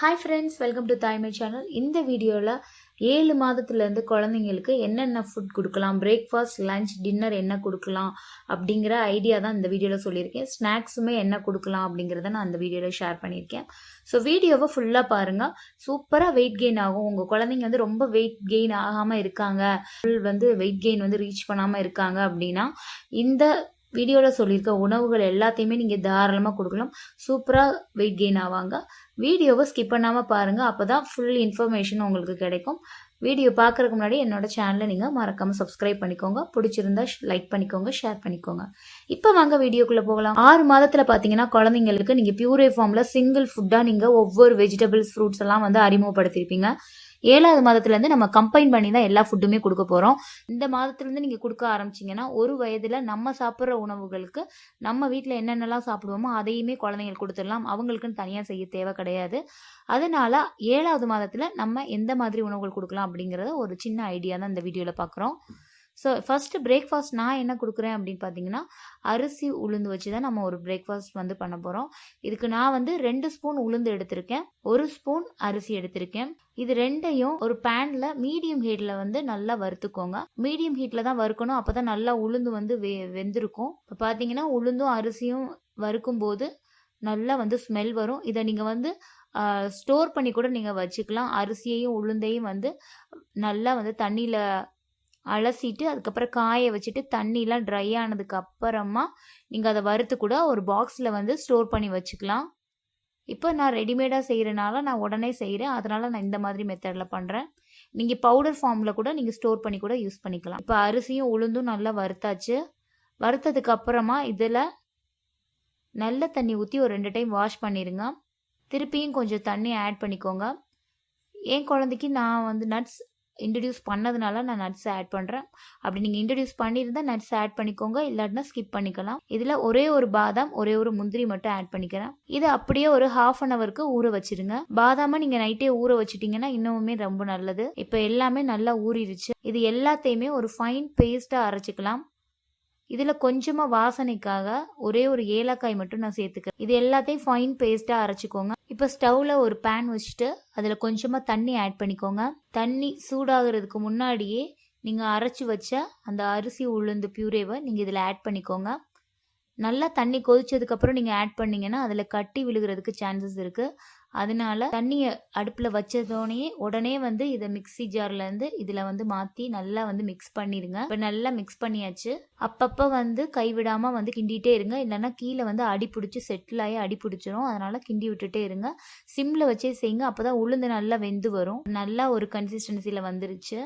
Hi friends welcome to Thaimai channel இந்த வீடியோவில் ஏழு மாதத்துலேருந்து குழந்தைங்களுக்கு என்னென்ன ஃபுட் கொடுக்கலாம் பிரேக்ஃபாஸ்ட் லஞ்ச் டின்னர் என்ன கொடுக்கலாம் அப்படிங்கிற ஐடியா தான் இந்த வீடியோவில் சொல்லியிருக்கேன். ஸ்நாக்ஸுமே என்ன கொடுக்கலாம் அப்படிங்கிறத நான் அந்த வீடியோவில் ஷேர் பண்ணியிருக்கேன். ஸோ வீடியோவை ஃபுல்லாக பாருங்கள் சூப்பராக வெயிட் கெயின் ஆகும். உங்கள் குழந்தைங்க வந்து ரொம்ப வெயிட் கெயின் ஆகாமல் இருக்காங்க. ஃபுல் வந்து வெயிட் கெயின் வந்து ரீச் பண்ணாமல் இருக்காங்க அப்படின்னா இந்த வீடியோவில் சொல்லியிருக்க உணவுகள் எல்லாத்தையுமே நீங்கள் தாராளமாக கொடுக்கலாம். சூப்பராக வெயிட் கெயின் ஆவாங்க. வீடியோவை ஸ்கிப் பண்ணாமல் பாருங்கள் அப்போ தான் ஃபுல் இன்ஃபர்மேஷன் உங்களுக்கு கிடைக்கும். வீடியோ பார்க்குறதுக்கு முன்னாடி என்னோட சேனலை நீங்கள் மறக்காமல் சப்ஸ்கிரைப் பண்ணிக்கோங்க. பிடிச்சிருந்தா லைக் பண்ணிக்கோங்க ஷேர் பண்ணிக்கோங்க. இப்போ வாங்க வீடியோக்குள்ளே போகலாம். ஆறு மாதத்தில் பார்த்தீங்கன்னா குழந்தைங்களுக்கு நீங்கள் பியூரே ஃபார்மில் சிங்கிள் ஃபுட்டாக நீங்கள் ஒவ்வொரு வெஜிடபிள்ஸ் ஃப்ரூட்ஸ் எல்லாம் வந்து அறிமுகப்படுத்தியிருப்பீங்க ஏழாவது மாதத்துலேருந்து நம்ம கம்பைன் பண்ணி தான் எல்லா ஃபுட்டுமே கொடுக்க போகிறோம் இந்த மாதத்துலேருந்து நீங்கள் கொடுக்க ஆரம்பிச்சிங்கன்னா ஒரு வயதில் நம்ம சாப்பிட்ற உணவுகளுக்கு நம்ம வீட்டில் என்னென்னலாம் சாப்பிடுவோமோ அதையுமே குழந்தைங்களுக்கு கொடுத்துடலாம். அவங்களுக்குன்னு தனியாக செய்ய தேவை கிடையாது. அதனால ஏழாவது மாதத்தில் நம்ம எந்த மாதிரி உணவுகள் கொடுக்கலாம் அப்படிங்கிறத ஒரு சின்ன ஐடியா தான் இந்த வீடியோவில் பார்க்குறோம் ஸோ ஃபஸ்ட்டு பிரேக்ஃபாஸ்ட் நான் என்ன கொடுக்குறேன் அப்படின்னு பார்த்தீங்கன்னா அரிசி உளுந்து வச்சு தான் நம்ம ஒரு பிரேக்ஃபாஸ்ட் வந்து பண்ண போகிறோம் இதுக்கு நான் வந்து ரெண்டு ஸ்பூன் உளுந்து எடுத்திருக்கேன். ஒரு ஸ்பூன் அரிசி எடுத்திருக்கேன். இது ரெண்டையும் ஒரு பேனில் மீடியம் ஹீட்டில் வந்து நல்லா வறுத்துக்கோங்க. மீடியம் ஹீட்டில் தான் வறுக்கணும். அப்போ தான் நல்லா உளுந்து வந்து வெ வெந்திருக்கும். இப்போ பார்த்தீங்கன்னா உளுந்தும் அரிசியும் வறுக்கும் போது நல்லா வந்து ஸ்மெல் வரும். இதை நீங்கள் வந்து ஸ்டோர் பண்ணி கூட நீங்கள் வச்சுக்கலாம். அரிசியையும் உளுந்தையும் வந்து நல்லா வந்து தண்ணியில் அலசிட்டு அதுக்கப்புறம் காய வச்சுட்டு தண்ணிலாம் ட்ரை ஆனதுக்கு அப்புறமா நீங்கள் அதை வறுத்து கூட ஒரு பாக்ஸில் வந்து ஸ்டோர் பண்ணி வச்சுக்கலாம். இப்போ நான் ரெடிமேடாக செய்கிறனால நான் உடனே செய்கிறேன் அதனால் நான் இந்த மாதிரி மெத்தடில் பண்ணுறேன் நீங்கள் பவுடர் ஃபார்மில் கூட நீங்கள் ஸ்டோர் பண்ணி கூட யூஸ் பண்ணிக்கலாம். இப்போ அரிசியும் உளுந்தும் நல்லா வறுத்தாச்சு. வறுத்ததுக்கு அப்புறமா இதில் நல்ல தண்ணி ஊற்றி ஒரு ரெண்டு டைம் வாஷ் பண்ணிடுங்க திருப்பியும் கொஞ்சம் தண்ணி ஆட் பண்ணிக்கோங்க. என் குழந்தைக்கு நான் வந்து நட்ஸ் இன்ட்ரடியூஸ் பண்ணதுனால நான் நட்ஸ் ஆட் பண்ணுறேன் அப்படி நீங்கள் இன்ட்ரடியூஸ் பண்ணியிருந்தால் நட்ஸ் ஆட் பண்ணிக்கோங்க. இல்லாட்டினா ஸ்கிப் பண்ணிக்கலாம். இதில் ஒரே ஒரு பாதாம் ஒரே ஒரு முந்திரி மட்டும் ஆட் பண்ணிக்கிறேன். இது அப்படியே ஒரு ஹாஃப் அன் ஹவருக்கு ஊற வச்சிருங்க. பாதாமை நீங்கள் நைட்டே ஊற வச்சிட்டிங்கன்னா இன்னுமே ரொம்ப நல்லது. இப்போ எல்லாமே நல்லா ஊறிடுச்சு இது எல்லாத்தையுமே ஒரு ஃபைன் பேஸ்ட்டாக அரைச்சிக்கலாம். இதில் கொஞ்சமாக வாசனைக்காக ஒரே ஒரு ஏலக்காய் மட்டும் நான் சேர்த்துக்கிறேன். இது எல்லாத்தையும் ஃபைன் பேஸ்ட்டாக அரைச்சிக்கோங்க. இப்போ ஸ்டவ்வில் ஒரு பேன் வச்சுட்டு அதில் கொஞ்சமாக தண்ணி ஆட் பண்ணிக்கோங்க. தண்ணி சூடாகிறதுக்கு முன்னாடியே நீங்கள் அரைச்சி வச்ச அந்த அரிசி உளுந்து பியூரேவை நீங்கள் இதில் ஆட் பண்ணிக்கோங்க. நல்லா தண்ணி கொதிச்சதுக்கப்புறம் நீங்கள் ஆட் பண்ணிங்கன்னா அதில் கட்டி விழுகிறதுக்கு சான்சஸ் இருக்குது அதனால தண்ணியை அடுப்பில் வச்சதோடனே உடனே வந்து இதை மிக்ஸி ஜார்லேருந்து இதில் வந்து மாற்றி நல்லா வந்து மிக்ஸ் பண்ணிடுங்க இப்போ நல்லா மிக்ஸ் பண்ணியாச்சு. அப்பப்போ வந்து கைவிடாமல் வந்து கிண்டிகிட்டே இருங்க. இல்லைன்னா கீழே வந்து அடி பிடிச்சி செட்டில் ஆகி அடி பிடிச்சிரும். அதனால் கிண்டி விட்டுட்டே இருங்க. சிம்மில் வச்சே செய்யுங்க அப்போ தான் உளுந்து நல்லா வெந்து வரும். நல்லா ஒரு கன்சிஸ்டன்சியில் வந்துருச்சு.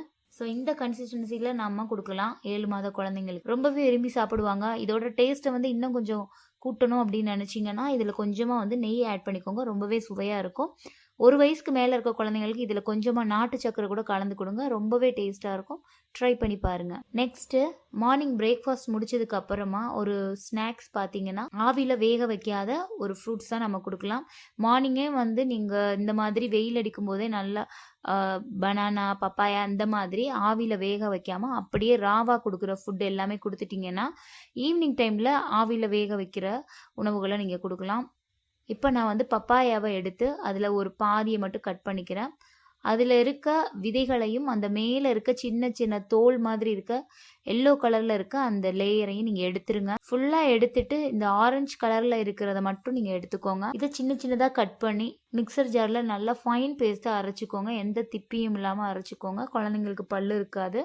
ஸோ இந்த கன்சிஸ்டன்சியில் நம்ம கொடுக்கலாம். ஏழு மாத குழந்தைங்களுக்கு. ரொம்பவே விரும்பி சாப்பிடுவாங்க. இதோட டேஸ்ட்டை வந்து இன்னும் கொஞ்சம் கூட்டணும் அப்படின்னு நினச்சிங்கன்னா இதில் கொஞ்சமாக வந்து நெய் ஆட் பண்ணிக்கோங்க. ரொம்பவே சுவையாக இருக்கும். ஒரு வயசுக்கு மேலே இருக்க குழந்தைங்களுக்கு இதில் கொஞ்சமாக நாட்டு சக்கரை கூட கலந்து கொடுங்க. ரொம்பவே டேஸ்ட்டாக இருக்கும். ட்ரை பண்ணி பாருங்கள் நெக்ஸ்ட்டு மார்னிங் பிரேக்ஃபாஸ்ட் முடிச்சதுக்கு அப்புறமா ஒரு ஸ்நாக்ஸ் பார்த்தீங்கன்னா ஆவியில் வேக வைக்காத ஒரு ஃப்ரூட்ஸ் தான் நம்ம கொடுக்கலாம். மார்னிங்கே வந்து நீங்கள் இந்த மாதிரி வெயில் அடிக்கும் போதே நல்லா பனானா பப்பாயா அந்த மாதிரி ஆவியில் வேக வைக்காமல் அப்படியே ராவா கொடுக்குற ஃபுட் எல்லாமே கொடுத்துட்டிங்கன்னா ஈவினிங் டைமில் ஆவியில் வேக வைக்கிற உணவுகளை நீங்கள் கொடுக்கலாம். இப்போ நான் வந்து பப்பாயாவை எடுத்து அதில் ஒரு பாதியை மட்டும் கட் பண்ணிக்கிறேன். அதில் இருக்க விதைகளையும் அந்த மேலே இருக்க சின்ன சின்ன தோல் மாதிரி இருக்க எல்லோ கலரில் இருக்க அந்த லேயரையும் நீங்கள் எடுத்துருங்க. ஃபுல்லாக எடுத்துட்டு இந்த ஆரஞ்சு கலரில் இருக்கிறத மட்டும் நீங்கள் எடுத்துக்கோங்க. இதை சின்ன சின்னதாக கட் பண்ணி மிக்சர் ஜாரில் நல்லா ஃபைன் பேஸ்ட்டாக அரைச்சிக்கோங்க. எந்த திப்பியும் இல்லாமல் அரைச்சிக்கோங்க. குழந்தைங்களுக்கு பல்லு இருக்காது.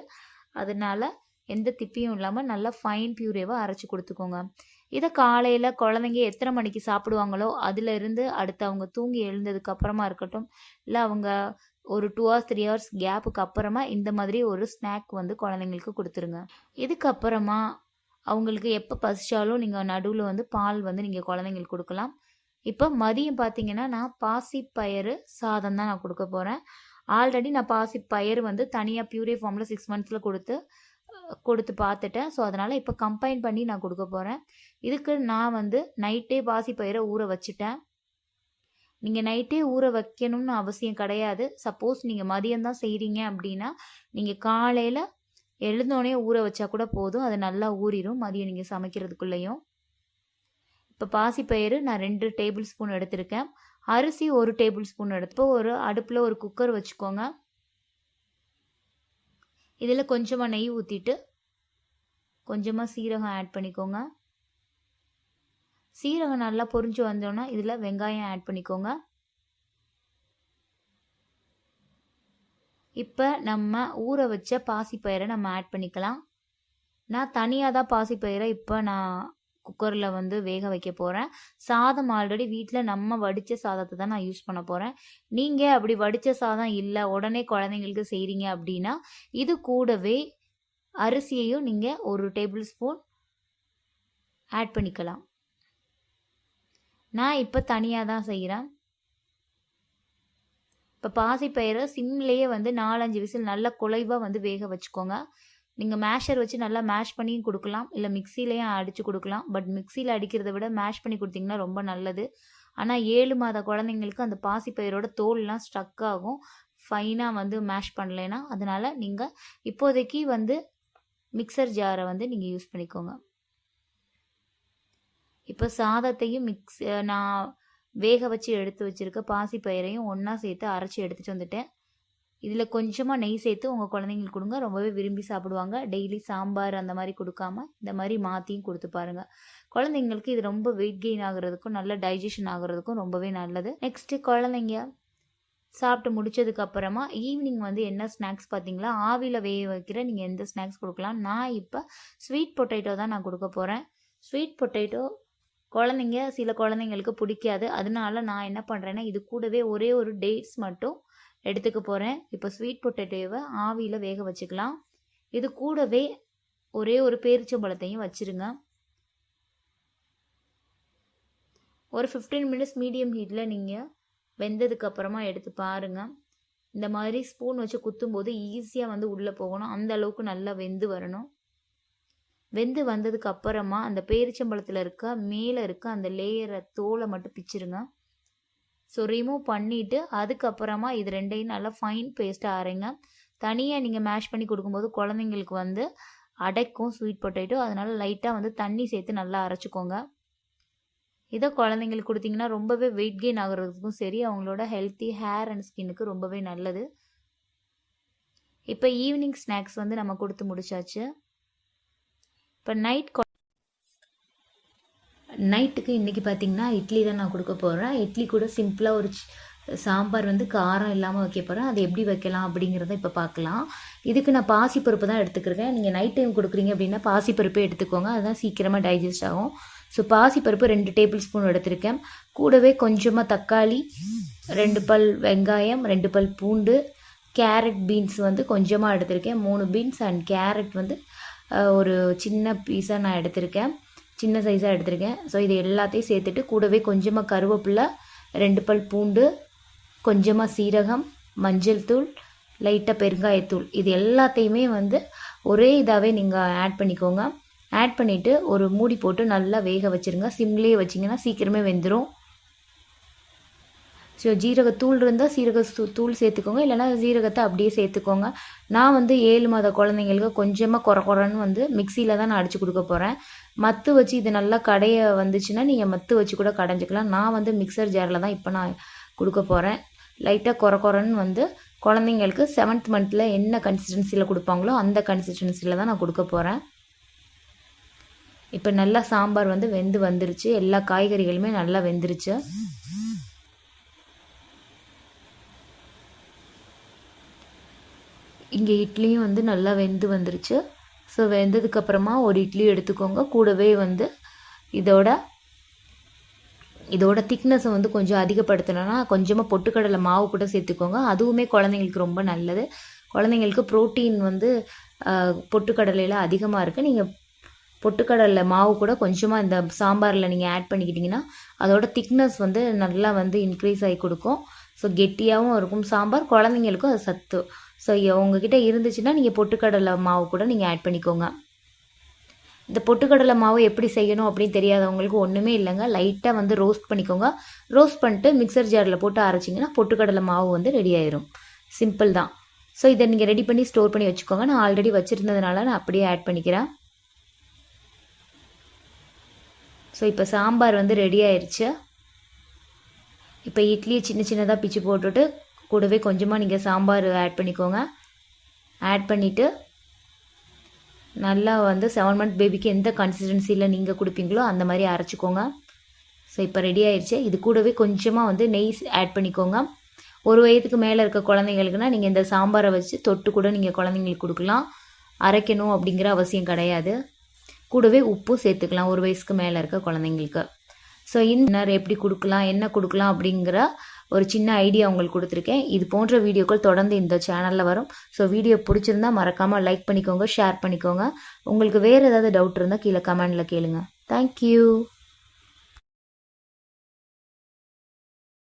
அதனால எந்த திப்பியும் இல்லாமல் நல்லா ஃபைன் பியூரேவாக அரைச்சி கொடுத்துக்கோங்க. இதை காலையில் குழந்தைங்க எத்தனை மணிக்கு சாப்பிடுவாங்களோ அதிலிருந்து அடுத்து அவங்க தூங்கி எழுந்ததுக்கு அப்புறமா இருக்கட்டும் இல்லை அவங்க ஒரு டூ ஹவர்ஸ் த்ரீ ஹவர்ஸ் கேப்புக்கு அப்புறமா இந்த மாதிரி ஒரு ஸ்நாக் வந்து குழந்தைங்களுக்கு கொடுத்துருங்க. இதுக்கப்புறமா அவங்களுக்கு எப்போ பசிச்சாலும் நீங்கள் நடுவில் வந்து பால் வந்து நீங்கள் குழந்தைங்களுக்கு கொடுக்கலாம். இப்போ மதியம் பார்த்தீங்கன்னா நான் பாசி சாதம் தான் நான் கொடுக்க போகிறேன் ஆல்ரெடி நான் பாசி பயிறு வந்து தனியாக பியூரே ஃபார்மில் சிக்ஸ் மந்த்ஸில் கொடுத்து கொடுத்து பார்த்துட்டேன் ஸோ அதனால் இப்போ கம்பைன் பண்ணி நான் கொடுக்க போகிறேன் இதுக்கு நான் வந்து நைட்டே பாசி பயிரை ஊற வச்சுட்டேன். நீங்கள் நைட்டே ஊற வைக்கணும்னு அவசியம் கிடையாது. சப்போஸ் நீங்கள் மதியம்தான் செய்கிறீங்க அப்படின்னா நீங்கள் காலையில் எழுந்தோடனே ஊற வச்சா கூட போதும். அது நல்லா ஊறிடும் மதியம் நீங்கள் சமைக்கிறதுக்குள்ளேயும். இப்போ பாசிப்பயிறு நான் ரெண்டு டேபிள் ஸ்பூன் எடுத்திருக்கேன். அரிசி ஒரு டேபிள் ஸ்பூன் எடுத்து ஒரு அடுப்பில் ஒரு குக்கர் வச்சுக்கோங்க. இதில் கொஞ்சமாக நெய் ஊற்றிட்டு கொஞ்சமாக சீரகம் ஆட் பண்ணிக்கோங்க. சீரகம் நல்லா பொரிஞ்சு வந்தோன்னா இதில் வெங்காயம் ஆட் பண்ணிக்கோங்க. இப்போ நம்ம ஊற வச்ச பாசிப்பயிரை நம்ம ஆட் பண்ணிக்கலாம். நான் தனியாக தான் பாசிப்பயிரை இப்போ நான் குக்கரில் வந்து வேக வைக்க போகிறேன் சாதம் ஆல்ரெடி வீட்டில் நம்ம வடித்த சாதத்தை தான் நான் யூஸ் பண்ண போகிறேன் நீங்கள் அப்படி வடித்த சாதம் இல்லை உடனே குழந்தைங்களுக்கு செய்கிறீங்க அப்படின்னா இது கூடவே அரிசியையும் நீங்கள் ஒரு டேபிள் ஸ்பூன் ஆட் பண்ணிக்கலாம். நான் இப்போ தனியாக தான் செய்கிறேன் இப்போ பாசிப்பயிரை சிம்லேயே வந்து நாலஞ்சு விசில் நல்லா குலைவாக வந்து வேக வச்சுக்கோங்க. நீங்கள் மேஷர் வச்சு நல்லா மேஷ் பண்ணியும் கொடுக்கலாம். இல்லை மிக்சிலையும் அடித்து கொடுக்கலாம். பட் மிக்சியில் அடிக்கிறத விட மேஷ் பண்ணி கொடுத்தீங்கன்னா ரொம்ப நல்லது. ஆனால் ஏழு மாத குழந்தைங்களுக்கு அந்த பாசிப்பயிரோட தோல்லாம் ஸ்ட்ரக் ஆகும். ஃபைனாக வந்து மேஷ் பண்ணலைன்னா அதனால் நீங்கள் இப்போதைக்கு வந்து மிக்சர் ஜாரை வந்து நீங்கள் யூஸ் பண்ணிக்கோங்க. இப்போ சாதத்தையும் மிக்ஸ் நான் வேக வச்சு எடுத்து வச்சுருக்க பாசிப்பயிரையும் ஒன்றா சேர்த்து அரைச்சி எடுத்துகிட்டு வந்துட்டேன். இதில் கொஞ்சமாக நெய் சேர்த்து உங்கள் குழந்தைங்களுக்கு கொடுங்க. ரொம்பவே விரும்பி சாப்பிடுவாங்க. டெய்லி சாம்பார் அந்த மாதிரி கொடுக்காம இந்த மாதிரி மாற்றியும் கொடுத்து பாருங்கள் குழந்தைங்களுக்கு இது ரொம்ப வெயிட் கெயின் ஆகுறதுக்கும் நல்ல டைஜஷன் ஆகுறதுக்கும் ரொம்பவே நல்லது. நெக்ஸ்ட்டு குழந்தைங்க சாப்பிட்டு முடிச்சதுக்கு அப்புறமா ஈவினிங் வந்து என்ன ஸ்நாக்ஸ் பார்த்தீங்களா? ஆவியில் வேக வைக்கிற நீங்கள் எந்த ஸ்நாக்ஸ் கொடுக்கலாம். நான் இப்போ ஸ்வீட் பொட்டேட்டோ தான் நான் கொடுக்க போகிறேன் ஸ்வீட் பொட்டேட்டோ குழந்தைங்க சில குழந்தைங்களுக்கு பிடிக்காது. அதனால நான் என்ன பண்ணுறேன்னா இது கூடவே ஒரே ஒரு டேட்ஸ் மட்டும் எடுத்துக்க போகிறேன் இப்போ ஸ்வீட் பொட்டேட்டோவை ஆவியில் வேக வச்சுக்கலாம். இது கூடவே ஒரே ஒரு பேரிச்சம்பழத்தையும் வச்சுருங்க. ஒரு ஃபிஃப்டீன் மினிட்ஸ் மீடியம் ஹீட்டில் நீங்கள் வெந்ததுக்கப்புறமா எடுத்து பாருங்கள் இந்த மாதிரி ஸ்பூன் வச்சு குத்தும்போது ஈஸியாக வந்து உள்ளே போகணும். அந்த அளவுக்கு நல்லா வெந்து வரணும். வெந்து வந்ததுக்கு அப்புறமா அந்த பேரிச்சம்பழத்தில் இருக்க மேலே இருக்க அந்த லேயரை தோலை மட்டும் பிச்சிருங்க. ஸோ ரிமூவ் பண்ணிவிட்டு அதுக்கப்புறமா இது ரெண்டையும் நல்லா ஃபைன் பேஸ்ட்டாக அரைங்க. தனியாக நீங்கள் மேஷ் பண்ணி கொடுக்கும்போது குழந்தைங்களுக்கு வந்து அடைக்கும் ஸ்வீட் பொட்டேட்டோ அதனால் லைட்டாக வந்து தண்ணி சேர்த்து நல்லா அரைச்சிக்கோங்க. இதை குழந்தைங்களுக்கு கொடுத்தீங்கன்னா ரொம்பவே வெயிட் கெயின் ஆகுறதுக்கும் சரி அவங்களோட ஹெல்த்தி ஹேர் அண்ட் ஸ்கின்னுக்கு ரொம்பவே நல்லது. இப்போ ஈவினிங் ஸ்நாக்ஸ் வந்து நம்ம கொடுத்து முடிச்சாச்சு. இப்போ நைட் நைட்டுக்கு இன்றைக்கி பார்த்தீங்கன்னா இட்லி தான் நான் கொடுக்க போகிறேன் இட்லி கூட சிம்பிளாக ஒரு சாம்பார் வந்து காரம் இல்லாமல் வைக்க போகிறேன் அதை எப்படி வைக்கலாம் அப்படிங்கிறத இப்போ பார்க்கலாம் இதுக்கு நான் பாசிப்பருப்பு தான் எடுத்துக்கிறேன் நீங்கள் நைட் டைம் கொடுக்குறீங்க அப்படின்னா பாசிப்பருப்பே எடுத்துக்கோங்க. அதுதான் சீக்கிரமாக டைஜஸ்ட் ஆகும். ஸோ பாசிப்பருப்பு ரெண்டு டேபிள் ஸ்பூன் எடுத்திருக்கேன். கூடவே கொஞ்சமாக தக்காளி ரெண்டு பல் வெங்காயம் ரெண்டு பல் பூண்டு கேரட் பீன்ஸ் வந்து கொஞ்சமாக எடுத்திருக்கேன். மூணு பீன்ஸ் அண்ட் கேரட் வந்து ஒரு சின்ன பீஸாக நான் எடுத்திருக்கேன். சின்ன சைஸாக எடுத்திருக்கேன். ஸோ இது எல்லாத்தையும் சேர்த்துட்டு கூடவே கொஞ்சமாக கருவேப்பிலை ரெண்டு பல் பூண்டு கொஞ்சமாக சீரகம் மஞ்சள் தூள் லைட்டாக பெருங்காயத்தூள். இது எல்லாத்தையுமே வந்து ஒரே இதாகவே நீங்கள் ஆட் பண்ணிக்கோங்க. ஆட் பண்ணிவிட்டு ஒரு மூடி போட்டு நல்லா வேக வச்சுருங்க. சிம்லேயே வச்சிங்கன்னா சீக்கிரமே வெந்துடும் ஸோ ஜீரகத்தூள் இருந்தால் சீரக தூள் சேர்த்துக்கோங்க. இல்லைனா ஜீரகத்தை அப்படியே சேர்த்துக்கோங்க. நான் வந்து ஏழு மாத குழந்தைங்களுக்கு கொஞ்சமாக குறை குறைன்னு வந்து மிக்சியில் தான் நான் அடித்து கொடுக்க போகிறேன் மத்து வச்சு இது நல்லா கடைய வந்துச்சுன்னா நீங்கள் மத்து வச்சு கூட கடைஞ்சிக்கலாம். நான் வந்து மிக்சர் ஜாரில் தான் இப்போ நான் கொடுக்க போகிறேன் லைட்டாக குறை குறைன்னு வந்து குழந்தைங்களுக்கு செவன்த் மந்த்தில் என்ன கன்சிஸ்டன்சியில் கொடுப்பாங்களோ அந்த கன்சிஸ்டன்சியில் தான் நான் கொடுக்க போகிறேன் இப்போ நல்லா சாம்பார் வந்து வெந்து வந்துருச்சு. எல்லா காய்கறிகளுமே நல்லா வெந்துருச்சு. இங்கே இட்லியும் வந்து நல்லா வெந்து வந்துருச்சு. ஸோ வெந்ததுக்கப்புறமா ஒரு இட்லி எடுத்துக்கோங்க. கூடவே வந்து இதோட இதோட திக்னஸை வந்து கொஞ்சம் அதிகப்படுத்தணும்னா கொஞ்சமாக பொட்டுக்கடலை மாவு கூட சேர்த்துக்கோங்க. அதுவுமே குழந்தைங்களுக்கு ரொம்ப நல்லது. குழந்தைங்களுக்கு ப்ரோட்டீன் வந்து பொட்டுக்கடலையில் அதிகமாக இருக்குது நீங்கள் பொட்டுக்கடலை மாவு கூட கொஞ்சமாக இந்த சாம்பாரில் நீங்கள் ஆட் பண்ணிக்கிட்டிங்கன்னா அதோட திக்னஸ் வந்து நல்லா வந்து இன்க்ரீஸ் ஆகி கொடுக்கும். ஸோ கெட்டியாகவும் இருக்கும். சாம்பார் குழந்தைங்களுக்கும் அது சத்து. ஸோ உங்ககிட்ட இருந்துச்சுன்னா நீங்கள் பொட்டுக்கடலை மாவு கூட நீங்கள் ஆட் பண்ணிக்கோங்க. இந்த பொட்டுக்கடலை மாவு எப்படி செய்யணும் அப்படின்னு தெரியாதவங்களுக்கு ஒன்றுமே இல்லைங்க. லைட்டாக வந்து ரோஸ்ட் பண்ணிக்கோங்க. ரோஸ்ட் பண்ணிட்டு மிக்சர் ஜாரில் போட்டு அரைச்சிங்கன்னா பொட்டுக்கடலை மாவு வந்து ரெடி ஆயிரும். சிம்பிள் தான். ஸோ இதை நீங்கள் ரெடி பண்ணி ஸ்டோர் பண்ணி வச்சுக்கோங்க. நான் ஆல்ரெடி வச்சுருந்ததுனால நான் அப்படியே ஆட் பண்ணிக்கிறேன். ஸோ இப்போ சாம்பார் வந்து ரெடி ஆயிடுச்சு இப்போ இட்லியை சின்ன சின்னதாக பிச்சு போட்டுட்டு கூடவே கொஞ்சமாக நீங்கள் சாம்பார் ஆட் பண்ணிக்கோங்க. ஆட் பண்ணிவிட்டு நல்லா வந்து செவன் மந்த் பேபிக்கு எந்த கன்சிஸ்டன்சியில் நீங்கள் கொடுப்பீங்களோ அந்த மாதிரி அரைச்சிக்கோங்க. ஸோ இப்போ ரெடி ஆயிடுச்சு இது கூடவே கொஞ்சமாக வந்து நெய் ஆட் பண்ணிக்கோங்க. ஒரு வயதுக்கு மேலே இருக்க குழந்தைங்களுக்குனா நீங்கள் இந்த சாம்பாரை வச்சு தொட்டு கூட நீங்கள் குழந்தைங்களுக்கு கொடுக்கலாம். அரைக்கணும் அப்படிங்கிற அவசியம் கிடையாது. கூடவே உப்பும் சேர்த்துக்கலாம் ஒரு வயசுக்கு மேலே இருக்க குழந்தைங்களுக்கு. ஸோ இந்த எப்படி கொடுக்கலாம் என்ன கொடுக்கலாம் அப்படிங்கிற ஒரு சின்ன ஐடியா உங்களுக்கு கொடுத்துருக்கேன். இது போன்ற வீடியோக்கள் தொடர்ந்து இந்த சேனலில் வரும். ஸோ வீடியோ பிடிச்சிருந்தா மறக்காமல் லைக் பண்ணிக்கோங்க ஷேர் பண்ணிக்கோங்க. உங்களுக்கு வேறு ஏதாவது டவுட் இருந்தால் கீழே கமெண்டில் கேளுங்க. தேங்க்யூ